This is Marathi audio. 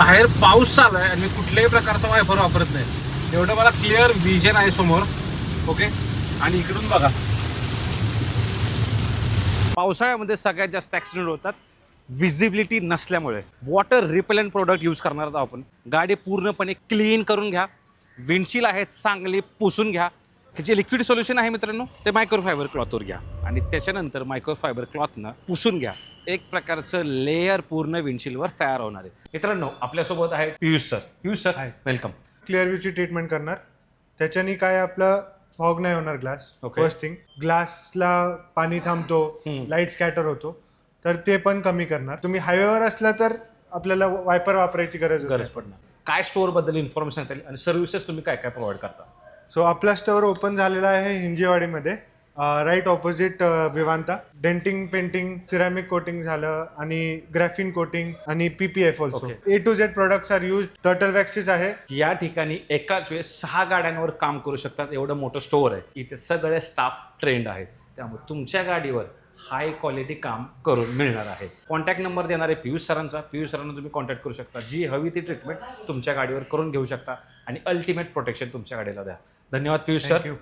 बाहेर पाऊस चालू आहे आणि मी कुठल्याही प्रकारचा वायफर वापरत नाही. एवढं मला क्लिअर व्हिजन आहे समोर. ओके आणि इकडून बघा. पावसाळ्यामध्ये सगळ्यात जास्त ॲक्सिडेंट होतात विजिबिलिटी नसल्यामुळे. वॉटर रिपेलंट प्रोडक्ट यूज करणार आहोत आपण. गाडी पूर्णपणे क्लीन करून घ्या. विंडशील आहेत चांगली पुसून घ्या. हे जे लिक्विड सोल्युशन आहे मित्रांनो ते मायक्रोफायबर क्लॉथवर घ्या. आणि त्याच्यानंतर मायक्रोफायबर क्लॉथनं पुसून घ्या. एक प्रकारचं लेअर पूर्ण विंडशीलवर तयार होणार आहे. मित्रांनो आपल्यासोबत आहे Piyush sir Piyush sir Hi. Welcome clear व्ह्यूची treatment करणार. त्याच्यानी काय आपलं फॉग नाही होणार ग्लास Okay. फर्स्ट थिंग ग्लासला पाणी थांबतो हम्म. लाइट स्कॅटर होतो. तर ते पण कमी करणार. तुम्ही हायवेवर असला तर आपल्याला वायपर वापरायची गरज गरज पडणार. काय स्टोअरबद्दल इन्फॉर्मेशन येईल आणि सर्व्हिसेस तुम्ही काय काय प्रोव्हाइड करता? सो आपला स्टोअर ओपन झालेला आहे हिंजेवाडीमध्ये. Right opposite Vivanta. Denting painting ceramic coating झालं आणि ग्रॅफिन कोटिंग आणि PPF also. A to Z products are use Turtle waxes आहे. या ठिकाणी एकाच वेळेस सहा गाड्यांवर काम करू शकतात. एवढं मोठं स्टोअर आहे. इथे सगळे स्टाफ ट्रेंड आहेत. त्यामुळे तुमच्या गाडीवर हाय क्वालिटी काम करून मिळणार आहे. कॉन्टॅक्ट नंबर देणार आहे पियुष सरांचा. पियुष सरांना तुम्ही कॉन्टॅक्ट करू शकता. जी हवी ती ट्रीटमेंट तुमच्या गाडीवर करून घेऊ शकता आणि अल्टिमेट प्रोटेक्शन तुमच्या गाडीला द्या. धन्यवाद पियुष सर